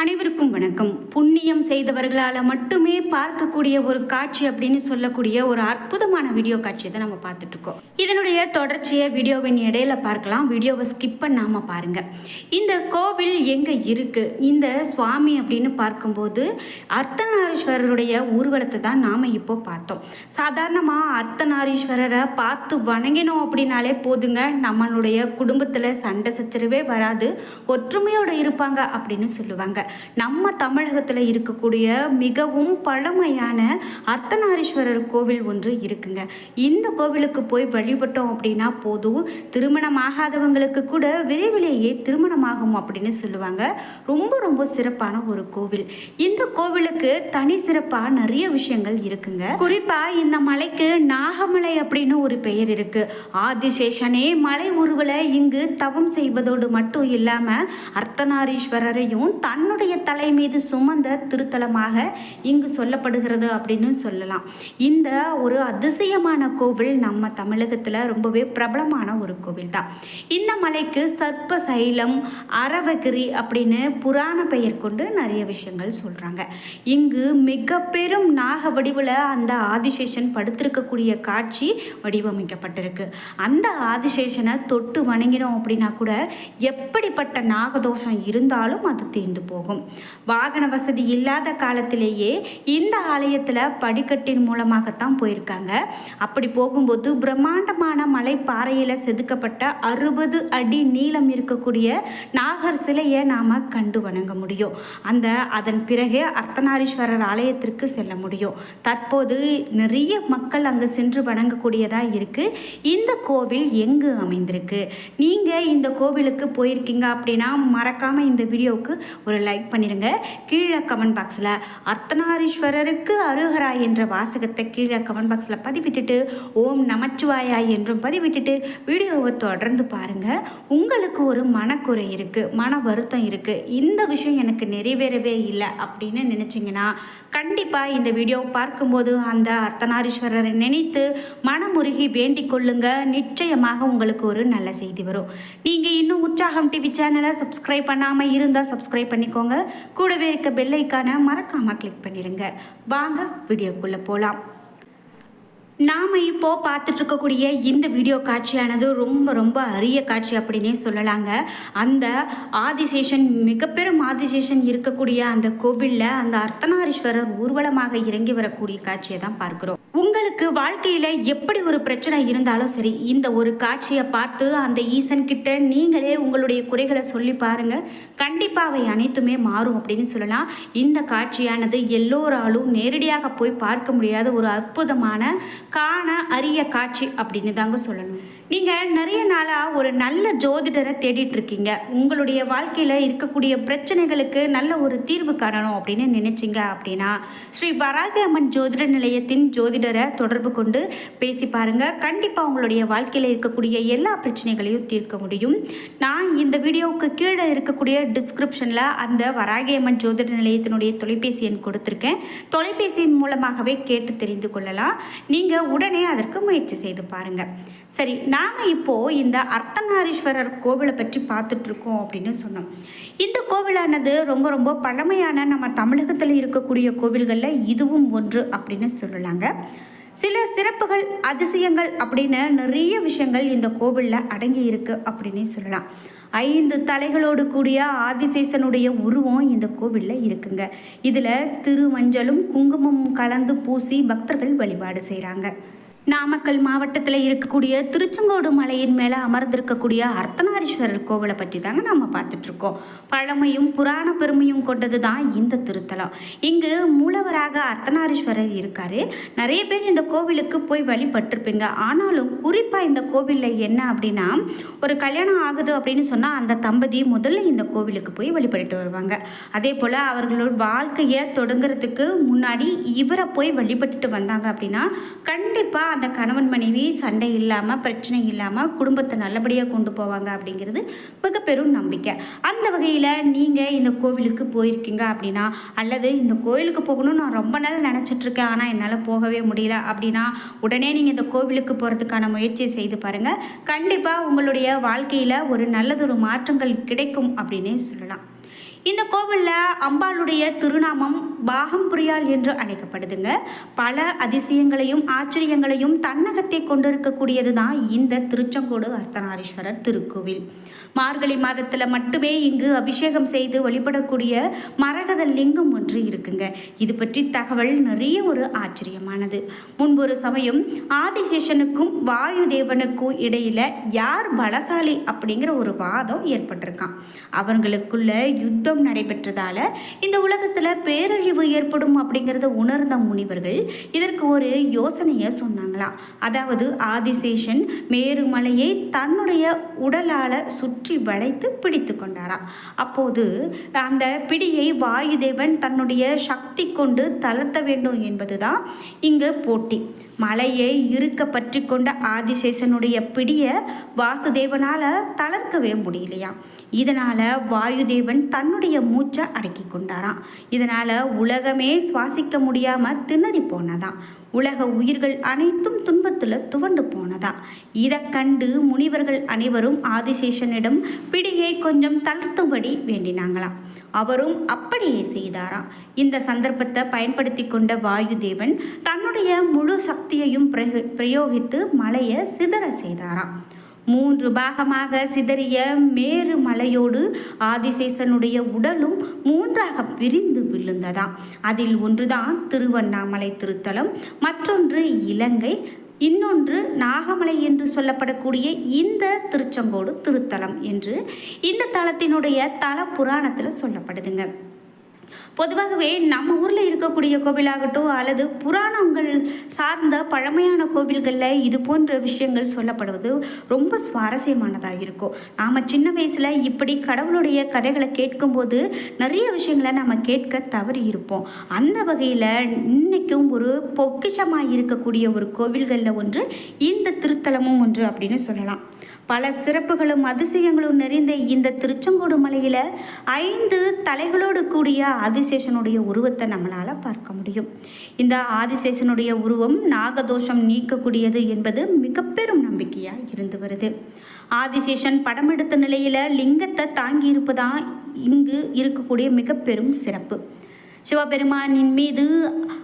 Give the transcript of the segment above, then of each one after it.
அனைவருக்கும் வணக்கம். புண்ணியம் செய்தவர்களால் மட்டுமே பார்க்கக்கூடிய ஒரு காட்சி அப்படின்னு சொல்லக்கூடிய ஒரு அற்புதமான வீடியோ காட்சியை தான் நம்ம பார்த்துட்ருக்கோம் இதனுடைய தொடர்ச்சியை வீடியோவின் இடையில பார்க்கலாம். வீடியோவை ஸ்கிப் பண்ணாமல் பாருங்க. இந்த கோவில் எங்கே இருக்குது இந்த சுவாமி அப்படின்னு பார்க்கும்போது அர்த்தநாரீஸ்வரருடைய ஊர்வலத்தை தான் நாம் இப்போ பார்த்தோம். சாதாரணமாக அர்த்தநாரீஸ்வரரை பார்த்து வணங்கினோம் அப்படின்னாலே போதுங்க. நம்மளுடைய குடும்பத்தில் சண்டை சச்சரவே வராது. ஒற்றுமையோடு இருப்பாங்க அப்படின்னு சொல்லுவாங்க. நம்ம தமிழகத்தில் இருக்கக்கூடிய மிகவும் பழமையான அர்த்தநாரீஸ்வரர் கோவில் ஒன்று இருக்குங்க. இந்த கோவிலுக்கு போய் வழிபட்டோம் அப்படின்னா போதும். திருமணம் ஆகாதவங்களுக்கு கூட விரைவிலேயே திருமணமாகும் அப்படின்னு சொல்லுவாங்க. ரொம்ப ரொம்ப சிறப்பான ஒரு கோவில். இந்த கோவிலுக்கு தனி சிறப்பாக நிறைய விஷயங்கள் இருக்குங்க. குறிப்பாக இந்த மலைக்கு நாகமலை அப்படின்னு ஒரு பெயர் இருக்கு. ஆதிசேஷனே மலை உருவலை இங்கு தவம் செய்வதோடு மட்டும் இல்லாமல் அர்த்தநாரீஸ்வரரையும் தன்னுடைய தலை மீது சுமந்த திருத்தலமாக இங்கு சொல்லப்படுகிறது அப்படின்னு சொல்லலாம். இந்த ஒரு அதிசயமான கோவில் நம்ம தமிழகத்தில் ரொம்பவே பிரபலமான ஒரு கோவில் தான் இந்த மலைக்கு சர்ப்ப சைலம் அரவகிரி அப்படின்னு புராண பெயர் கொண்டு நிறைய விஷயங்கள் சொல்கிறாங்க இங்கு மிக பெரும் நாக வடிவில் அந்த ஆதிசேஷன் படுத்திருக்கக்கூடிய காட்சி வடிவமைக்கப்பட்டிருக்கு. அந்த ஆதிசேஷனை தொட்டு வணங்கினோம் அப்படின்னா கூட எப்படிப்பட்ட நாகதோஷம் இருந்தாலும் அது தீர்ந்து போகும். வாகன வசதி இல்லாத காலத்திலேயே இந்த ஆலயத்தில் படிக்கட்டின் மூலமாகத்தான் போயிருக்காங்க. அப்படி போகும்போது பிரம்மாண்டமான மலைப்பாறையில் செதுக்கப்பட்ட அறுபது அடி நீளம் இருக்கக்கூடிய நாகர் சிலையை நாம் கண்டு வணங்க முடியும். அந்த அதன் பிறகு அர்த்தநாரீஸ்வரர் ஆலயத்திற்கு செல்ல முடியும். தற்போது நிறைய மக்கள் அங்கு சென்று வணங்கக்கூடியதாக இருக்குது இந்த கோவில் எங்கு அமைந்திருக்கு? நீங்கள் இந்த கோவிலுக்கு போயிருக்கீங்க அப்படின்னா மறக்காமல் இந்த வீடியோவுக்கு ஒரு லைக் பண்ணிடுங்க கீழே கமெண்ட் பாக்ஸில் அர்த்தநாரீஸ்வரருக்கு அருகரா என்ற வாசகத்தை கீழே கமெண்ட் பாக்ஸில் பதிவிட்டுட்டு ஓம் நமச்சிவாயா என்றும் பதிவிட்டுட்டு வீடியோவை தொடர்ந்து பாருங்கள் உங்களுக்கு ஒரு மனக்குறை இருக்குது மன வருத்தம் இருக்குது இந்த விஷயம் எனக்கு நிறைவேறவே இல்லை அப்படின்னு நினச்சிங்கன்னா கண்டிப்பாக இந்த வீடியோ பார்க்கும்போது அந்த அர்த்தநாரீஸ்வரரை நினைத்து மனமுருகி வேண்டிக் கொள்ளுங்க. நிச்சயமாக உங்களுக்கு ஒரு நல்ல செய்தி வரும். நீங்கள் இன்னும் உற்சாகம் டிவி சேனலை சப்ஸ்கிரைப் பண்ணாமல் இருந்தால் சப்ஸ்கிரைப் பண்ணிக்கோங்க கூடவே இருக்க பெல்லைக்கான மறக்காம மறக்காமல் கிளிக் பண்ணிடுங்க வாங்க வீடியோக்குள்ளே போகலாம் நாம் இப்போ பார்த்துட்டு இருக்கக்கூடிய இந்த வீடியோ காட்சியானது ரொம்ப ரொம்ப அரிய காட்சி அப்படின்னே சொல்லலாங்க. அந்த ஆதிசேஷன் மிகப்பெரும் ஆதிசேஷன் இருக்கக்கூடிய அந்த கோவிலில் அந்த அர்த்தநாரீஸ்வரர் ஊர்வலமாக இறங்கி வரக்கூடிய காட்சியை தான் பார்க்குறோம். உங்களுக்கு வாழ்க்கையில் எப்படி ஒரு பிரச்சனை இருந்தாலும் சரி இந்த ஒரு காட்சியை பார்த்து அந்த ஈசன் கிட்ட நீங்களே உங்களுடைய குறைகளை சொல்லி பாருங்க. கண்டிப்பாக அவை அனைத்துமே மாறும் அப்படின்னு சொல்லலாம். இந்த காட்சியானது எல்லோராலும் நேரடியாக போய் பார்க்க முடியாத ஒரு அற்புதமான காண அரிய காட்சி அப்படின்னு தாங்க சொல்லணும். நீங்கள் நிறைய நாளாக ஒரு நல்ல ஜோதிடரை தேடிட்டு இருக்கீங்க உங்களுடைய வாழ்க்கையில் இருக்கக்கூடிய பிரச்சனைகளுக்கு நல்ல ஒரு தீர்வு காணணும் அப்படின்னு நினைச்சிங்க அப்படின்னா ஸ்ரீ வராகி அம்மன் ஜோதிட நிலையத்தின் ஜோதிடரை தொடர்பு கொண்டு பேசி பாருங்க. கண்டிப்பாக உங்களுடைய வாழ்க்கையில் இருக்கக்கூடிய எல்லா பிரச்சனைகளையும் தீர்க்க முடியும். நான் இந்த வீடியோவுக்கு கீழே இருக்கக்கூடிய டிஸ்கிரிப்ஷனில் அந்த வராகி அம்மன் ஜோதிட நிலையத்தினுடைய தொலைபேசி எண் கொடுத்துருக்கேன். தொலைபேசியின் மூலமாகவே கேட்டு தெரிந்து கொள்ளலாம். நீங்கள் உடனே அதற்கு முயற்சி செய்து பாருங்கள் சரி நாங்கள் இப்போது இந்த அர்த்தநாரீஸ்வரர் கோவிலை பற்றி பார்த்துட்ருக்கோம் அப்படின்னு சொன்னோம். இந்த கோவிலானது ரொம்ப ரொம்ப பழமையான நம்ம தமிழகத்தில் இருக்கக்கூடிய கோவில்களில் இதுவும் ஒன்று அப்படின்னு சொல்லலாங்க. சில சிறப்புகள் அதிசயங்கள் அப்படின்னு நிறைய விஷயங்கள் இந்த கோவிலில் அடங்கி இருக்கு அப்படின்னே சொல்லலாம். ஐந்து தலைகளோடு கூடிய ஆதிசேஷனுடைய உருவம் இந்த கோவிலில் இருக்குங்க. இதில் திருமஞ்சளும் குங்குமமும் கலந்து பூசி பக்தர்கள் வழிபாடு செய்கிறாங்க நாமக்கல் மாவட்டத்தில் இருக்கக்கூடிய திருச்செங்கோடு மலையின் மேலே அமர்ந்திருக்கக்கூடிய அர்த்தநாரீஸ்வரர் கோவிலை பற்றி தாங்க நம்ம பார்த்துட்ருக்கோம் பழமையும் புராண பெருமையும் கொண்டது தான் இந்த திருத்தலம். இங்கு மூலவராக அர்த்தநாரீஸ்வரர் இருக்கார். நிறைய பேர் இந்த கோவிலுக்கு போய் வழிபட்டிருப்பீங்க. ஆனாலும் குறிப்பாக இந்த கோவிலில் என்ன அப்படின்னா ஒரு கல்யாணம் ஆகுது அப்படின்னு சொன்னால் அந்த தம்பதி முதல்ல இந்த கோவிலுக்கு போய் வழிபட்டு வருவாங்க. அதே போல் அவர்களோட வாழ்க்கையை தொடங்குறதுக்கு முன்னாடி இவரை போய் வழிபட்டுட்டு வந்தாங்க அப்படின்னா கண்டிப்பாக அந்த கணவன் மனைவி சண்டை இல்லாமல் பிரச்சனை இல்லாமல் குடும்பத்தை நல்லபடியாக கொண்டு போவாங்க அப்படிங்கிறது மிக பெரும் நம்பிக்கை. அந்த வகையில் நீங்கள் இந்த கோவிலுக்கு போயிருக்கீங்க அப்படின்னா அல்லது இந்த கோவிலுக்கு போகணும்னு நான் ரொம்ப நாள் நினச்சிட்ருக்கேன் ஆனால் என்னால் போகவே முடியல அப்படின்னா உடனே நீங்கள் இந்த கோவிலுக்கு போகிறதுக்கான முயற்சியை செய்து பாருங்கள் கண்டிப்பாக உங்களுடைய வாழ்க்கையில் ஒரு நல்லதொரு மாற்றங்கள் கிடைக்கும் அப்படின்னே சொல்லலாம். இந்த கோவிலில் அம்பாளுடைய திருநாமம் பாகம்புரியால் என்று அழைக்கப்படுதுங்க. பல அதிசயங்களையும் ஆச்சரியங்களையும் தன்னகத்தை கொண்டிருக்கக்கூடியது தான் இந்த திருச்செங்கோடு அர்த்தநாரீஸ்வரர் திருக்கோவில். மார்கழி மாதத்தில் மட்டுமே இங்கு அபிஷேகம் செய்து வழிபடக்கூடிய மரகத லிங்கம் ஒன்று இருக்குங்க. இது பற்றி தகவல் நிறைய ஒரு ஆச்சரியமானது. முன்பொரு சமயம் ஆதிசேஷனுக்கும் வாயு தேவனுக்கும் இடையில யார் பலசாலி அப்படிங்கிற ஒரு வாதம் ஏற்பட்டிருக்கான் அவங்களுக்குள்ள யுத்தம் நடைபெற்றதால் இந்த உலகத்தில் பேரழிவு ஏற்படும் அப்படிங்கிறத உணர்ந்த முனிவர்கள் இதற்கு ஒரு யோசனையை சொன்னாங்களாம் அதாவது ஆதிசேஷன் மேருமலையை தன்னுடைய உடலால் சுற்றி வளைத்து பிடித்து கொண்டாராம் அப்போது அந்த பிடியை வாயுதேவன் தன்னுடைய சக்தி கொண்டு தளர்த்த வேண்டும் என்பதுதான் இங்கு போட்டி. மலையை இருக்க பற்றி கொண்ட ஆதிசேஷனுடைய பிடியை வாசுதேவனால் தளர்க்கவே முடியலையாம் இதனால் வாயுதேவன் தன்னுடைய மூச்சை அடக்கி கொண்டாராம். இதனால் உலகமே சுவாசிக்க முடியாமல் திணறி போனதாம். உலக உயிர்கள் அனைத்தும் துன்பத்தில் துவண்டு போனதா? இதை கண்டு முனிவர்கள் அனைவரும் ஆதிசேஷனிடம் பிடியை கொஞ்சம் தளர்த்தும்படி வேண்டினாங்களாம். அவரும் அப்படியே செய்தாராம். இந்த சந்தர்ப்பத்தை பயன்படுத்தி கொண்ட வாயுதேவன் தன்னுடைய முழு சக்தியையும் பிரயோகித்து மலையை சிதற செய்தாராம். மூன்று பாகமாக சிதறிய மேரு மலையோடு ஆதிசேஷனுடைய உடலும் மூன்றாக பிரிந்து விழுந்ததாம் அதில் ஒன்றுதான் திருவண்ணாமலை திருத்தலம் மற்றொன்று இலங்கை இன்னொன்று நாகமலை என்று சொல்லப்படக்கூடிய இந்த திருச்செங்கோடு திருத்தலம் என்று இந்த தலத்தினுடைய தல புராணத்தில் சொல்லப்படுதுங்க. பொதுவாகவே நம்ம ஊரில் இருக்கக்கூடிய கோவிலாகட்டும் அல்லது புராணங்கள் சார்ந்த பழமையான கோவில்களில் இது போன்ற விஷயங்கள் சொல்லப்படுவது ரொம்ப சுவாரஸ்யமானதாக இருக்கும். நாம் சின்ன வயசில் இப்படி கடவுளுடைய கதைகளை கேட்கும்போது நிறைய விஷயங்களை நம்ம கேட்க தவறி இருப்போம். அந்த வகையில் இன்றைக்கும் ஒரு பொக்கிஷமாக இருக்கக்கூடிய ஒரு கோவில்களில் ஒன்று இந்த திருத்தலமும் ஒன்று அப்படின்னு சொல்லலாம். பல சிறப்புகளும் அதிசயங்களும் நிறைந்த இந்த திருச்செங்கோடு மலையில் ஐந்து தலைகளோடு கூடிய ஆதிசேஷனுடைய உருவத்தை நம்மளால் பார்க்க முடியும். இந்த ஆதிசேஷனுடைய உருவம் நாகதோஷம் நீக்கக்கூடியது என்பது மிக பெரும் நம்பிக்கையாக இருந்து வருது. ஆதிசேஷன் படம் எடுத்த நிலையில் லிங்கத்தை தாங்கி இருப்பதான் இங்கு இருக்கக்கூடிய மிக பெரும் சிறப்பு. சிவபெருமானின் மீது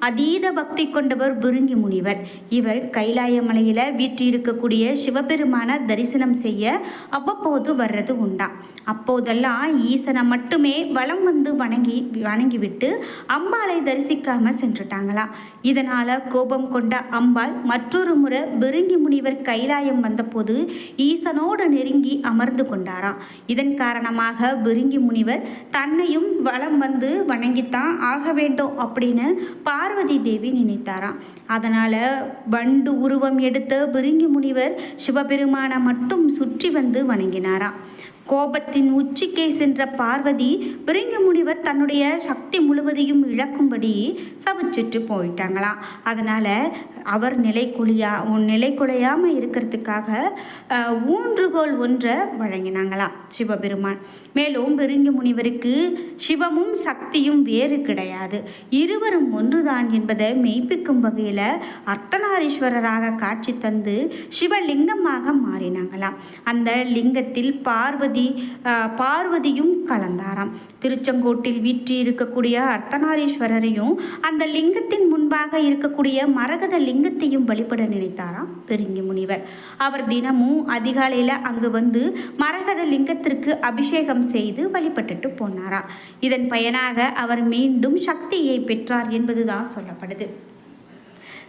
அதீத பக்தி கொண்டவர் பிருங்கி முனிவர். இவர் கைலாய மலையில் வீற்றிருக்கக்கூடிய சிவபெருமான தரிசனம் செய்ய அவ்வப்போது வர்றது உண்டா. அப்போதெல்லாம் ஈசனை மட்டுமே வலம் வந்து வணங்கி வணங்கிவிட்டு அம்பாளை தரிசிக்காம சென்றுட்டாங்களாம் இதனால கோபம் கொண்ட அம்பாள் மற்றொரு முறை பிருங்கி முனிவர் கைலாயம் வந்தபோது ஈசனோடு நெருங்கி அமர்ந்து கொண்டாராம் இதன் காரணமாக பிருங்கி முனிவர் தன்னையும் வலம் வந்து வணங்கித்தான் ஆக வேண்டும் அப்படின்னு பார்வதி தேவி நினைத்தாராம். அதனால் வண்டு உருவம் எடுத்த பிருங்கி முனிவர் சிவபெருமானை மட்டும் சுற்றி வந்து வணங்கினாராம். கோபத்தின் உச்சிக்கே சென்ற பார்வதி பிரிங்க முனிவர் தன்னுடைய சக்தி முழுவதையும் இழக்கும்படி சபிச்சிட்டு போயிட்டாங்களாம் அதனால் அவர் நிலை குளியா நிலை குலையாமல் இருக்கிறதுக்காக ஊன்றுகோல் ஒன்றை வழங்கினாங்களாம் சிவபெருமான். மேலும் பிரிங்க முனிவருக்கு சிவமும் சக்தியும் வேறு கிடையாது. இருவரும் ஒன்றுதான் என்பதை மெய்ப்பிக்கும் வகையில் அர்த்தநாரீஸ்வரராக காட்சி தந்து சிவலிங்கமாக மாறினாங்களாம். அந்த லிங்கத்தில் பார்வதி பார்வதி பார்வதியும் கலந்தாராம். திருச்செங்கோட்டில் வீற்றி இருக்கக்கூடிய அர்த்தநாரீஸ்வரரையும் அந்த லிங்கத்தின் முன்பாக இருக்கக்கூடிய மரகத லிங்கத்தையும் வழிபட நினைத்தாராம் பெருங்கி முனிவர். அவர் தினமும் அதிகாலையில் அங்கு வந்து மரகத லிங்கத்திற்கு அபிஷேகம் செய்து வழிபட்டுட்டு போனாராம் இதன் பயனாக அவர் மீண்டும் சக்தியை பெற்றார் என்பதுதான் சொல்லப்படுது.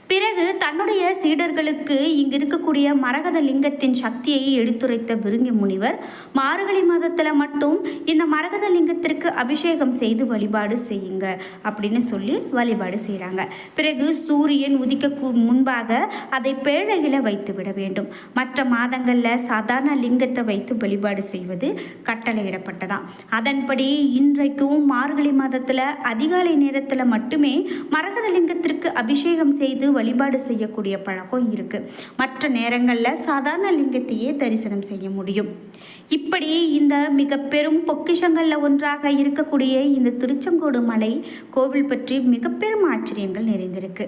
பிறகு தன்னுடைய சீடர்களுக்கு இங்கு இருக்கக்கூடிய மரகத லிங்கத்தின் சக்தியை எடுத்துரைத்த பிருங்கி முனிவர் மார்கழி மாதத்தில் மட்டும் இந்த மரகத லிங்கத்திற்கு அபிஷேகம் செய்து வழிபாடு செய்யுங்க அப்படின்னு சொல்லி வழிபாடு செய்கிறாங்க பிறகு சூரியன் உதிக்க முன்பாக அதை பேழையில் வைத்து விட வேண்டும். மற்ற மாதங்களில் சாதாரண லிங்கத்தை வைத்து வழிபாடு செய்வது கட்டளையிடப்பட்டதாம். அதன்படி இன்றைக்கும் மார்கழி மாதத்தில் அதிகாலை நேரத்தில் மட்டுமே மரகத லிங்கத்திற்கு அபிஷேகம் செய்து வழிபாடு செய்யக்கூடிய பழக்கம் இருக்கு. மற்ற நேரங்களில் சாதாரண லிங்கத்தையே தரிசனம் செய்ய முடியும். இப்படி இந்த மிக பெரும் பொக்கிஷங்களில் ஒன்றாக இருக்கக்கூடிய இந்த திருச்செங்கோடு மலை கோவில் பற்றி மிக பெரும் ஆச்சரியங்கள் நிறைந்திருக்கு.